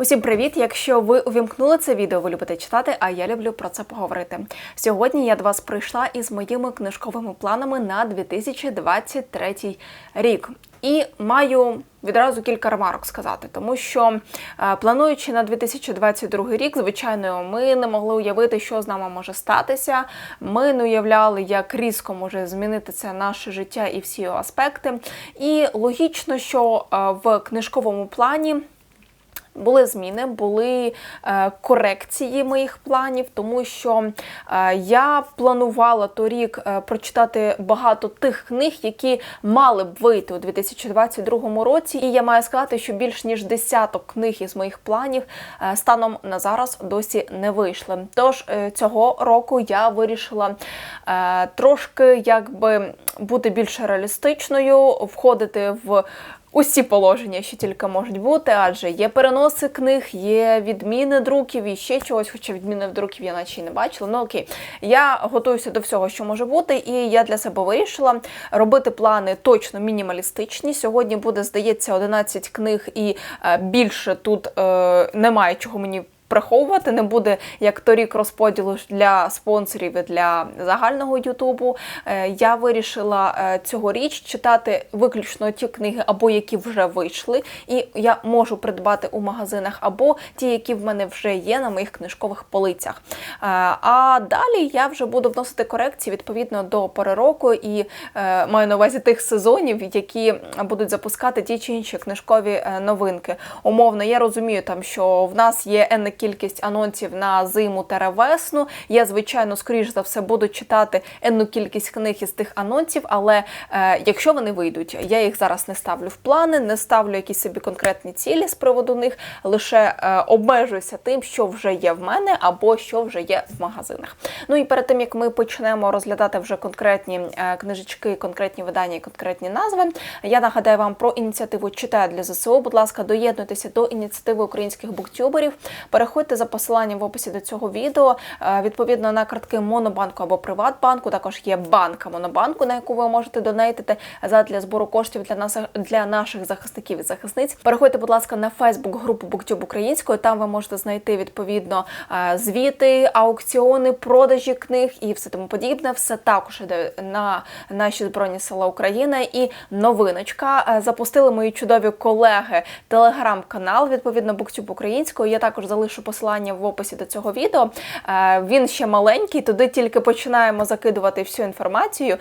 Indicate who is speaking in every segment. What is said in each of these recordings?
Speaker 1: Усім привіт! Якщо ви увімкнули це відео, ви любите читати, а я люблю про це поговорити. Сьогодні я до вас прийшла із моїми книжковими планами на 2023 рік. І маю відразу кілька ремарок сказати, тому що е, плануючи на 2022 рік, звичайно, ми не могли уявити, що з нами може статися. Ми не уявляли, як різко може змінитися наше життя і всі аспекти. І логічно, що е, в книжковому плані. Були зміни, були е, корекції моїх планів, тому що е, я планувала торік е, прочитати багато тих книг, які мали б вийти у 2022 році. І я маю сказати, що більш ніж десяток книг із моїх планів е, станом на зараз досі не вийшли. Тож е, цього року я вирішила е, трошки якби бути більш реалістичною, входити в усі положення, що тільки можуть бути, адже є переноси книг, є відміни друків і ще чогось, хоча відміни друків я наче й не бачила. Ну окей, я готуюся до всього, що може бути, і я для себе вирішила робити плани точно мінімалістичні. Сьогодні буде, здається, 11 книг, і е, більше тут е, немає чого мені приховувати, не буде як торік розподілу для спонсорів і для загального Ютубу. Е, Я вирішила е, цьогоріч читати виключно ті книги, або які вже вийшли, і я можу придбати у магазинах, або ті, які в мене вже є на моїх книжкових полицях. Е, А далі я вже буду вносити корекції відповідно до пори року і маю на увазі тих сезонів, які будуть запускати ті чи інші книжкові новинки. Умовно, я розумію, там що в нас є енна кількість анонсів на зиму та весну. Я, звичайно, скоріш за все буду читати енну кількість книг із тих анонсів, але е, якщо вони вийдуть, я їх зараз не ставлю в плани, не ставлю якісь собі конкретні цілі з приводу них, лише е, обмежуюся тим, що вже є в мене або що вже є в магазинах. Ну і перед тим як ми почнемо розглядати вже конкретні е, книжечки, конкретні видання і конкретні назви, я нагадаю вам про ініціативу «Читаю для ЗСУ. Будь ласка, доєднуйтеся до ініціативи українських буктюберів. За посиланням в описі до цього відео. Е, Відповідно на картки Монобанку або Приватбанку. Також є банка Монобанку, на яку ви можете донейтити задля збору коштів для нас для наших захисників і захисниць. Переходьте, будь ласка, на Фейсбук групу Буктюб українською. Там ви можете знайти відповідно е, звіти, аукціони, продажі книг і все тому подібне. Все також іде на наші збройні сила України. І новиночка Е, запустили мої чудові колеги телеграм-канал. Відповідно, Буктюб українською. Я також залишу посилання в описі до цього відео. Е, Він ще маленький, туди тільки починаємо закидувати всю інформацію.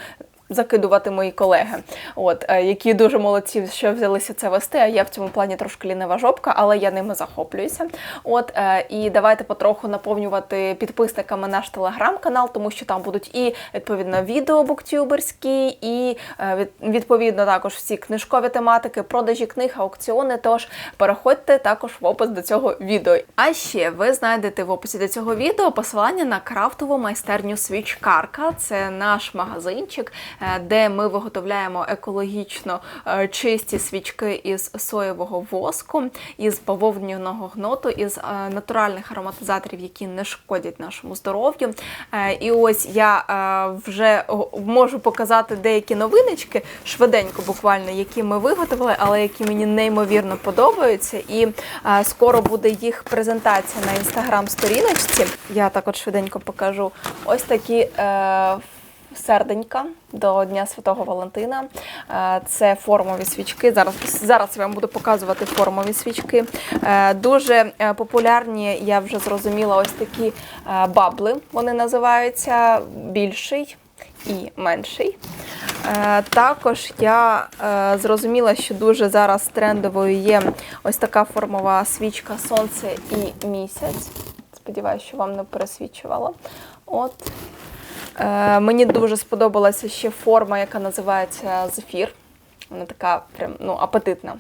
Speaker 1: Закидувати мої колеги, от е, які дуже молодці, що взялися це вести. А я в цьому плані трошки лінива жопка, але я ними захоплююся. От е, і давайте потроху наповнювати підписниками наш телеграм-канал, тому що там будуть і відповідно відео буктюберські, і е, відповідно також всі книжкові тематики, продажі книг, аукціони. Тож переходьте також в опис до цього відео. А ще ви знайдете в описі до цього відео посилання на крафтову майстерню свічкарка. Це наш магазинчик, де ми виготовляємо екологічно е, чисті свічки із соєвого воску, із бавовняного гноту, із е, натуральних ароматизаторів, які не шкодять нашому здоров'ю. Е, І ось я е, вже можу показати деякі новиночки швиденько, буквально, які ми виготовили, але які мені неймовірно подобаються. І е, скоро буде їх презентація на інстаграм-сторіночці. Я також швиденько покажу ось такі. Серденька до Дня Святого Валентина. Е, Це формові свічки. Зараз, зараз я вам буду показувати формові свічки. Е, Дуже е, популярні, я вже зрозуміла, ось такі бабли. Вони називаються більший і менший. Також я зрозуміла, що дуже зараз трендовою є ось така формова свічка Сонце і місяць. Сподіваюся, що вам не пересвічувала. От. Е, мені дуже сподобалася ще форма, яка називається зефір. Вона така прям ну, апетитна.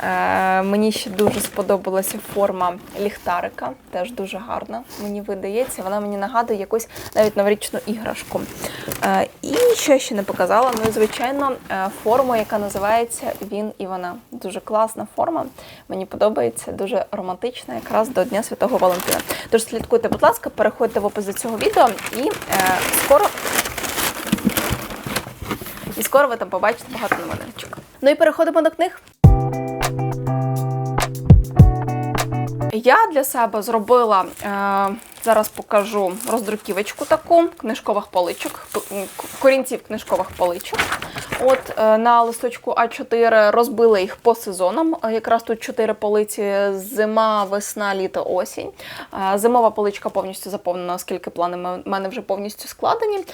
Speaker 1: Е, мені ще дуже сподобалася форма ліхтарика, теж дуже гарна, мені видається. Вона мені нагадує якусь навіть новорічну іграшку. Е, і що ще не показала, ну і звичайно, е, форму, яка називається Він і вона. Дуже класна форма. Мені подобається, дуже романтична, якраз до Дня Святого Валентина. Тож слідкуйте, будь ласка, переходьте в опис до цього відео і е, скоро. Скоро ви там побачите багато новиночок. Ну і переходимо до книг. я для себе зробила. Е, Зараз покажу роздруківочку таку книжкових поличок, корінців книжкових поличок. От е, на листочку А4 розбила їх по сезонам. Е, Якраз тут чотири полиці: зима, весна, літо, осінь. Е, Зимова поличка повністю заповнена, оскільки плани в мене вже повністю складені.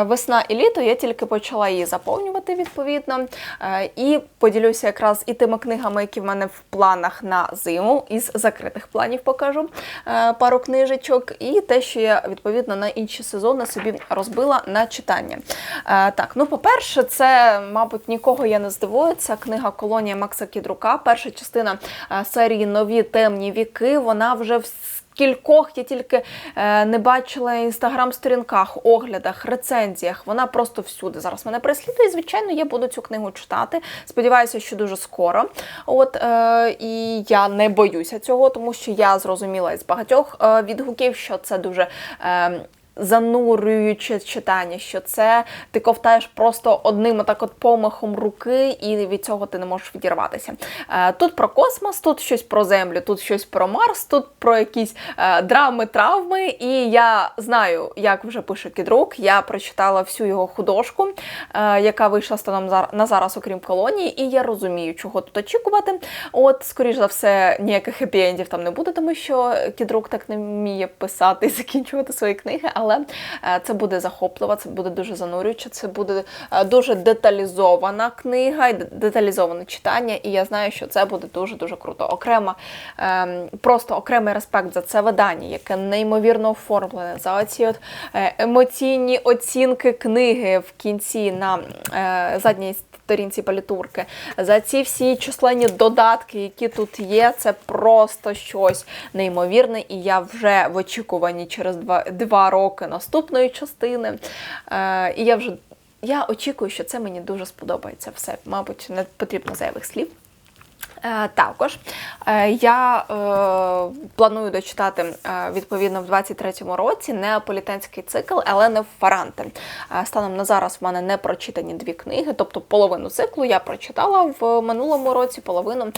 Speaker 1: Весна і літо я тільки почала її заповнювати відповідно. І поділюся якраз і тими книгами, які в мене в планах на зиму. Із закритих планів покажу пару книжечок, і те, що я відповідно на інші сезони собі розбила на читання. Е, Так, ну по-перше, це, мабуть, нікого я не здивую. Це книга Колонія Макса Кідрука. Перша частина е, серії Нові темні віки. Вона вже в кількох я тільки е, не бачила інстаграм-сторінках, оглядах, рецензіях. Вона просто всюди зараз мене преслідує. Звичайно, я буду цю книгу читати. Сподіваюся, що дуже скоро. От е, і я не боюся цього, тому що я зрозуміла із багатьох е, відгуків, що це дуже. Е, Занурююче читання, що це ти ковтаєш просто одним отак от помахом руки, і від цього ти не можеш відірватися. Е, Тут про космос, тут щось про землю, тут щось про Марс, тут про якісь е, драми, травми. І я знаю, як вже пише Кідрук. Я прочитала всю його художку, е, яка вийшла станом на зараз, окрім колонії, і я розумію, чого тут очікувати. От, скоріш за все, ніяких хеппі-ендів там не буде, тому що Кідрук так не вміє писати і закінчувати свої книги, але е, це буде захопливо, це буде дуже занурююче, це буде е, дуже деталізована книга і деталізоване читання. І я знаю, що це буде дуже дуже круто. Окремо, ем, просто окремий респект за це видання, яке неймовірно оформлене, за оці от е, емоційні оцінки книги в кінці на задній сторінці палітурки, за ці всі численні додатки, які тут є, це просто щось неймовірне, і я вже в очікуванні через два, два роки наступної частини. Е, і я вже я очікую, що це мені дуже сподобається. Все, мабуть, не потрібно зайвих слів. Е, Також е, я е, планую дочитати відповідно в 23-му році неаполітанський цикл Елени Фаранте. Станом на зараз в мене не прочитані дві книги, тобто половину циклу я прочитала в минулому році, половину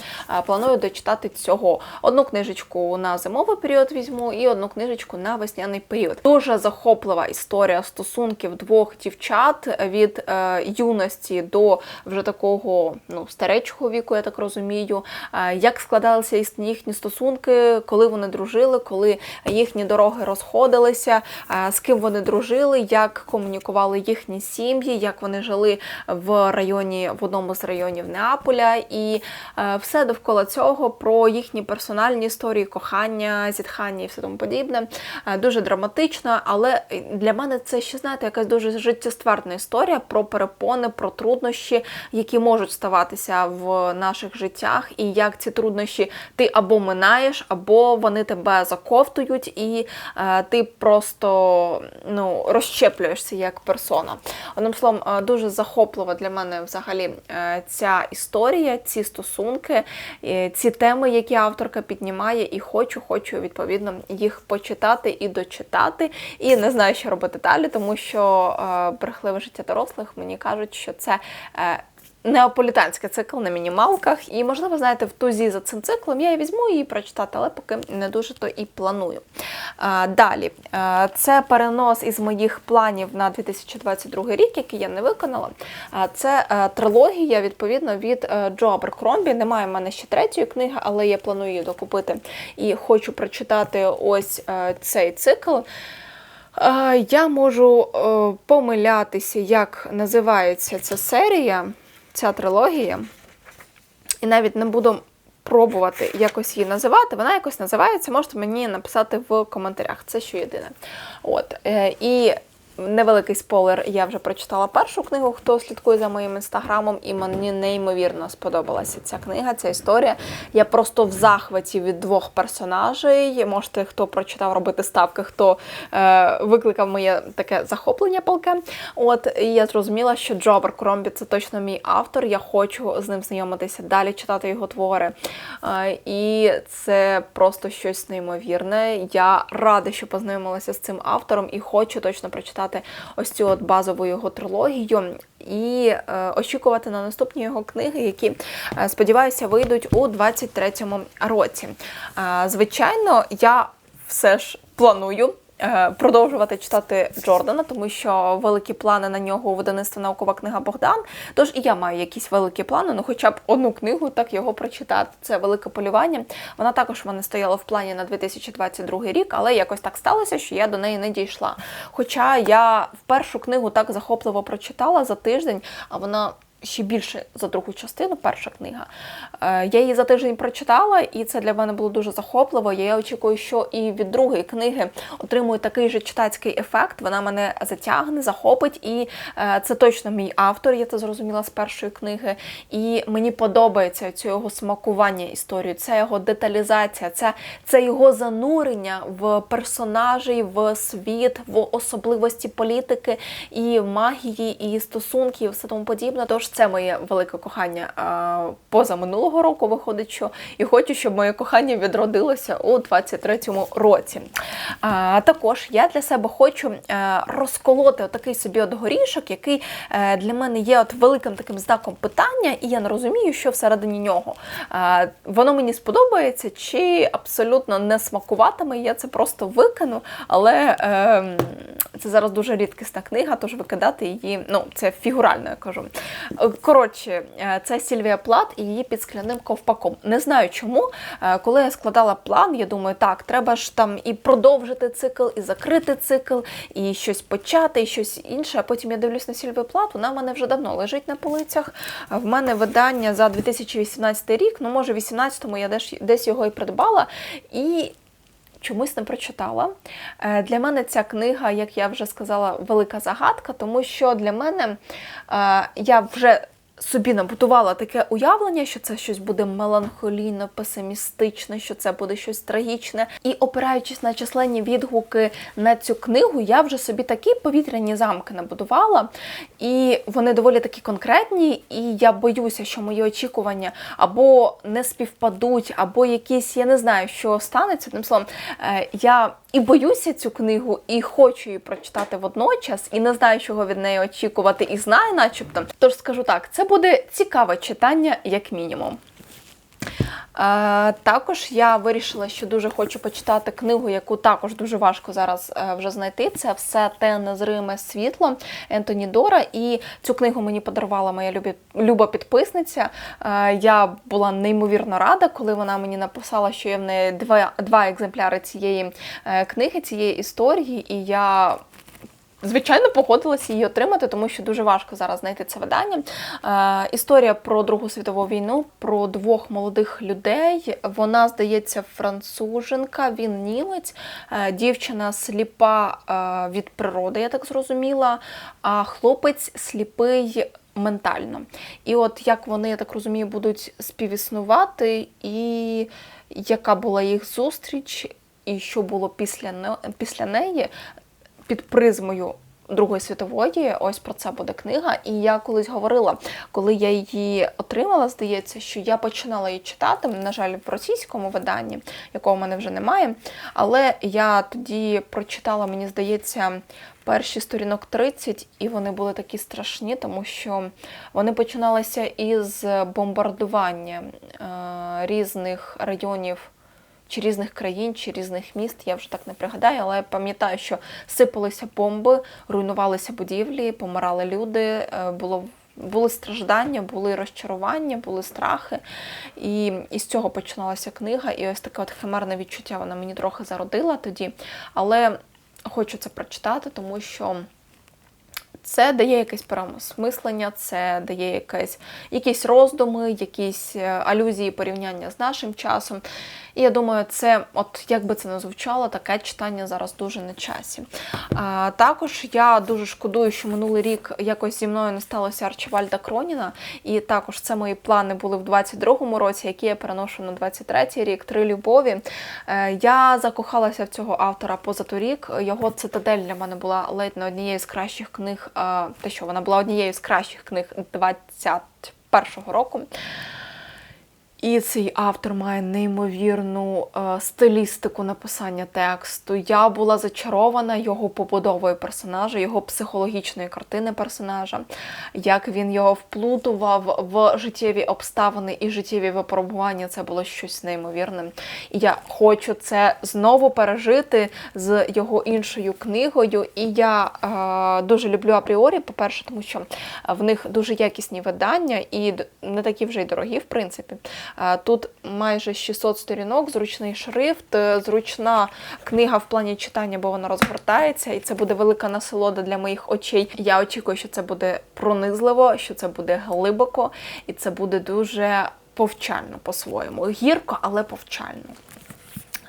Speaker 1: планую дочитати цього. Одну книжечку на зимовий період візьму і одну книжечку на весняний період. Дуже захоплива історія стосунків двох дівчат від юності до вже такого ну старечого віку, я так розумію. Е, як складалися їхні стосунки, коли вони дружили, коли їхні дороги розходилися, е, з ким вони дружили, як комунікували їхні сім'ї, як вони жили в районі в одному з районів Неаполя, і е, все довкола цього про їхні персональні історії, кохання, зітхання і все тому подібне. Дуже драматично, але для мене це ще знаєте, якась дуже життєствердна історія про перепони, про труднощі, які можуть ставатися в наших життях, і як ці труднощі ти або минаєш, або вони тебе заковтують, і е, ти просто ну, розщеплюєшся як персона. Одним словом, е, дуже захоплива для мене взагалі е, ця історія, ці стосунки, ці теми, які авторка піднімає, і хочу, хочу відповідно їх почитати і дочитати. І не знаю, що робити далі, тому що е, брехливе життя дорослих мені кажуть, що це. Неаполітанський цикл на мінімалках, і можливо, знаєте, в тузі за цим циклом я і візьму її прочитати, але поки не дуже то і планую. Далі, це перенос із моїх планів на 2022 рік, який я не виконала. А, це е, трилогія, відповідно, від е, Джо Аберкромбі. Немає в мене ще третьої книги, але я планую її докупити і хочу прочитати ось е, цей цикл. Я можу помилятися, як називається ця серія, ця трилогія, і навіть не буду пробувати якось її називати. Вона якось називається, можете мені написати в коментарях. Це що єдине. От. е, І невеликий спойлер, я вже прочитала першу книгу, хто слідкує за моїм інстаграмом, і мені неймовірно сподобалася ця книга, ця історія. Я просто в захваті від двох персонажей. Можете, хто прочитав робити ставки, хто е, викликав моє таке захоплення палке. От і я зрозуміла, що Джо Аберкромбі – це точно мій автор. Я хочу з ним знайомитися далі, читати його твори. Е, і це просто щось неймовірне. Я рада, що познайомилася з цим автором і хочу точно прочитати прочитати ось цю от базову його трилогію і е, очікувати на наступні його книги, які, е, сподіваюся, вийдуть у 23-му році. Е, звичайно, я все ж планую. Е, Продовжувати читати Джордана, тому що великі плани на нього у видавництва наукова книга Богдан. Тож і я маю якісь великі плани, ну хоча б одну книгу, так його прочитати. Це велике полювання. Вона також в мене стояла в плані на 2022 рік, але якось так сталося, що я до неї не дійшла. Хоча я в першу книгу так захопливо прочитала за тиждень, а вона. Ще більше за другу частину, перша книга. Е, Я її за тиждень прочитала, і це для мене було дуже захопливо. Я очікую, що і від другої книги отримую такий же читацький ефект. Вона мене затягне, захопить, і е, це точно мій автор. Я це зрозуміла з першої книги. І мені подобається це його смакування історію, це його деталізація, це, це його занурення в персонажей, в світ, в особливості політики і магії, і стосунків, все тому подібне. Тож це моє велике кохання а, поза минулого року. Виходить, що і хочу, щоб моє кохання відродилося у 23-му році. А, також я для себе хочу е, розколоти отакий собі от горішок, який е, для мене є от великим таким знаком питання, і я не розумію, що всередині нього. Воно мені сподобається чи абсолютно не смакуватиме. Я це просто викину, але е, це зараз дуже рідкісна книга, тож викидати її, ну це фігурально я кажу. Коротше, е, це Сільвія Плат і її під скляним ковпаком. Не знаю чому. Е, Коли я складала план, я думаю, так, треба ж там і продовжити цикл, і закрити цикл, і щось почати, і щось інше. А потім я дивлюсь на Сільвію Плат, вона в мене вже давно лежить на полицях. В мене видання за 2018 рік, ну може в 2018-му я десь його і придбала. І чомусь не прочитала. Е, Для мене ця книга, як я вже сказала, велика загадка, тому що для мене е, я вже собі набудувала таке уявлення, що це щось буде меланхолійно, песимістичне, що це буде щось трагічне. І опираючись на численні відгуки на цю книгу, я вже собі такі повітряні замки набудувала, і вони доволі такі конкретні. І я боюся, що мої очікування або не співпадуть, або якісь, я не знаю, що станеться. Тим словом, е, я і боюся цю книгу, і хочу її прочитати водночас, і не знаю, чого від неї очікувати, і знаю, начебто. Тож скажу так, це буде цікаве читання, як мінімум. Е, також я вирішила, що дуже хочу почитати книгу, яку також дуже важко зараз е, вже знайти. Це все те незриме світло Ентоні Дора. І цю книгу мені подарувала моя люба підписниця. Е, я була неймовірно рада, коли вона мені написала, що є в неї два, два екземпляри цієї книги, цієї історії, і я Звичайно, погодилася її отримати, тому що дуже важко зараз знайти це видання. Е, історія про Другу світову війну, про двох молодих людей. Вона, здається, француженка, він німець, е, дівчина сліпа е, від природи, я так зрозуміла, а хлопець сліпий. Ментально. І от як вони, я так розумію, будуть співіснувати, і яка була їх зустріч, і що було після, після неї, під призмою Другої світової, ось про це буде книга. І я колись говорила, коли я її отримала, здається, що я починала її читати, на жаль, в російському виданні, якого в мене вже немає. Але я тоді прочитала, мені здається, перші сторінок 30, і вони були такі страшні, тому що вони починалися із бомбардування е, різних районів чи різних країн, чи різних міст, я вже так не пригадаю, але пам'ятаю, що сипалися бомби, руйнувалися будівлі, помирали люди, е, було. Були страждання, були розчарування, були страхи. І із цього починалася книга. І ось таке от химерне відчуття вона мені трохи зародила тоді. Але хочу це прочитати, тому що це дає якесь переосмислення, це дає якесь, якісь роздуми, якісь е, алюзії, порівняння з нашим часом. І я думаю, це, от як би це не звучало, таке читання зараз дуже на часі. А, також я дуже шкодую, що минулий рік якось зі мною не сталося Арчівальда Кроніна. І також це мої плани були в 22-му році, які я переношу на 23-й рік. Три любові. Е, я закохалася в цього автора позаторік. Його цитадель для мене була ледь не однією з кращих книг. е, Те, що вона була однією з кращих книг 21-го року. І цей автор має неймовірну е, стилістику написання тексту. Я була зачарована його побудовою персонажа, його психологічної картини персонажа, як він його вплутував в життєві обставини і життєві випробування. Це було щось неймовірне. І я хочу це знову пережити з його іншою книгою. І я е, дуже люблю апріорі, по-перше, тому що в них дуже якісні видання і не такі вже й дорогі, в принципі. Тут майже 600 сторінок, зручний шрифт, е, зручна книга в плані читання, бо вона розгортається, і це буде велика насолода для моїх очей. Я очікую, що це буде пронизливо, що це буде глибоко, і це буде дуже повчально по-своєму. Гірко, але повчально.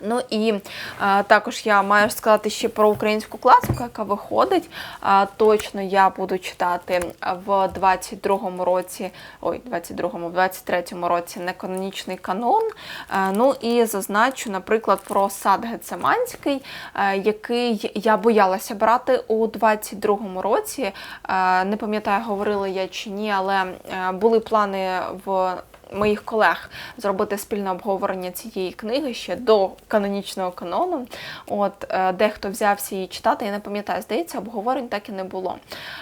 Speaker 1: Ну і е, також я маю сказати ще про українську класику, яка виходить. Е, точно я буду читати в 22-му році, ой, 22-му, в 23-му році неканонічний канон. Е, ну і зазначу, наприклад, про сад Гецеманський, е, який я боялася брати у 22-му році. Е, не пам'ятаю, говорила я чи ні, але були плани в моїх колег зробити спільне обговорення цієї книги ще до канонічного канону. От е, дехто взявся її читати, я не пам'ятаю, здається, обговорень так і не було.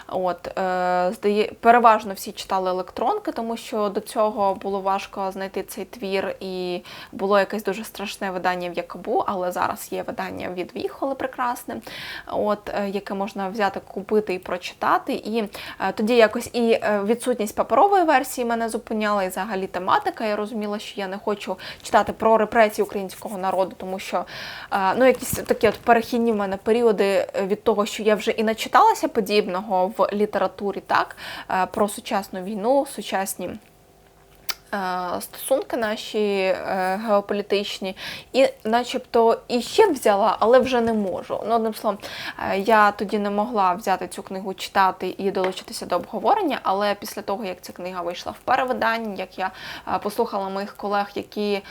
Speaker 1: От е, здає, переважно всі читали електронки, тому що до цього було важко знайти цей твір, і було якесь дуже страшне видання в Якобу, але зараз є видання від Віхоли прекрасне, от е, яке можна взяти, купити і прочитати. І тоді якось і відсутність паперової версії мене зупиняла, і взагалі тематика. Я розуміла, що я не хочу читати про репресії українського народу, тому що е, ну, якісь такі от перехідні в мене періоди е, від того, що я вже і начиталася подібного в літературі, так, е, про сучасну війну, сучасні. Е, Стосунки наші е, геополітичні, і начебто і ще взяла, але вже не можу. Ну, одним словом, е, я тоді не могла взяти цю книгу читати і долучитися до обговорення, але після того, як ця книга вийшла в перевиданні, як я послухала моїх колег, які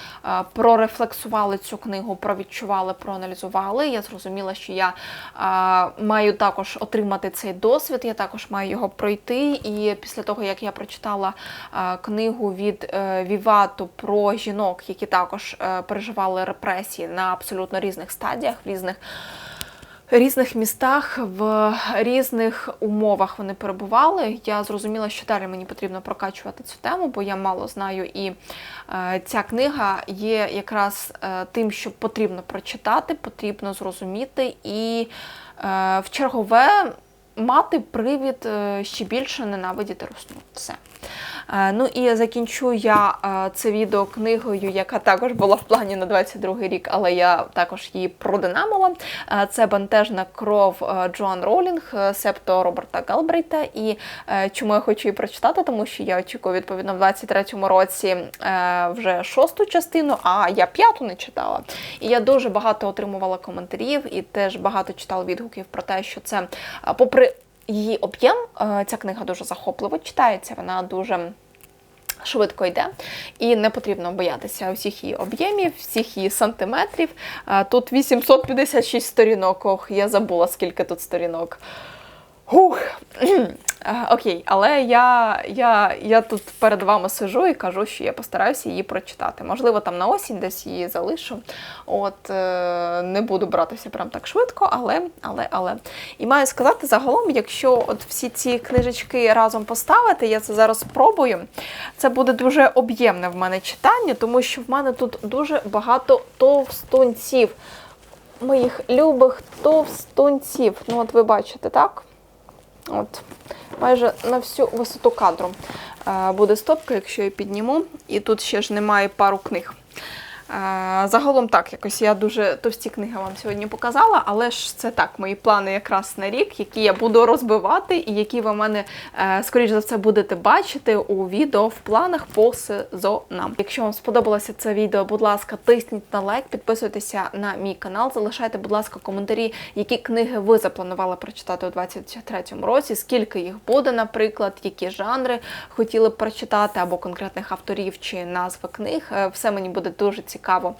Speaker 1: прорефлексували цю книгу, провідчували, проаналізували, я зрозуміла, що я маю також отримати цей досвід, я також маю його пройти. І після того, як я прочитала книгу від Вівату про жінок, які також е, переживали репресії на абсолютно різних стадіях, в різних різних містах, в різних умовах вони перебували. Я зрозуміла, що далі мені потрібно прокачувати цю тему, бо я мало знаю. І е, ця книга є якраз е, тим, що потрібно прочитати, потрібно зрозуміти і е, в чергове мати привід е, ще більше ненавидіти русну. Все. Е, Ну і закінчу я е, це відео книгою, яка також була в плані на 22 рік, але я також її продинамила. Це бентежна кров Джоан Роулінг, септо Роберта Галбрейта. І чому я хочу її прочитати, тому що я очікую відповідно в 23-му році вже шосту частину, а я п'яту не читала. І я дуже багато отримувала коментарів і теж багато читала відгуків про те, що це, попри її об'єм, е, ця книга дуже захопливо читається, вона дуже. Швидко йде, і не потрібно боятися всіх її об'ємів, всіх її сантиметрів. Е, Тут 856 сторінок. Ох, я забула, скільки тут сторінок. Ух. Е, Окей, але я, я, я тут перед вами сижу і кажу, що я постараюся її прочитати. Можливо, там на осінь десь її залишу. От е, не буду братися прям так швидко, але, але, але. І маю сказати загалом, якщо от всі ці книжечки разом поставити, я це зараз спробую. Це буде дуже об'ємне в мене читання, тому що в мене тут дуже багато товстунців. Моїх любих товстунців. Ну, от ви бачите, так? От, майже на всю висоту кадру е, буде стопка, якщо я підніму. І тут ще ж немає пару книг. Е, Загалом так, якось я дуже товсті книги вам сьогодні показала, але ж це так, мої плани якраз на рік, які я буду розбивати, і які ви в мене, е, скоріш за все, будете бачити у відео в планах по сезонам. Якщо вам сподобалося це відео, будь ласка, тисніть на лайк, підписуйтеся на мій канал, залишайте, будь ласка, коментарі, які книги ви запланували прочитати у 2023 році, скільки їх буде, наприклад, які жанри хотіли б прочитати, або конкретних авторів чи назви книг. Е, Все мені буде дуже цікаво. Цікаво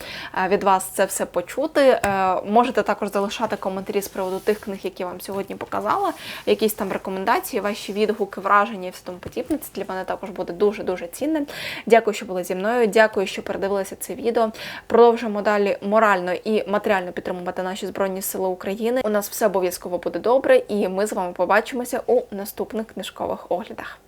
Speaker 1: е, від вас це все почути. Е, Можете також залишати коментарі з приводу тих книг, які вам сьогодні показала, якісь там рекомендації, ваші відгуки, враження і все тому подібне. Це для мене також буде дуже дуже цінним. Дякую, що були зі мною. Дякую, що передивилися це відео. Продовжуємо далі морально і матеріально підтримувати наші збройні сили України. У нас все обов'язково буде добре, і ми з вами побачимося у наступних книжкових оглядах.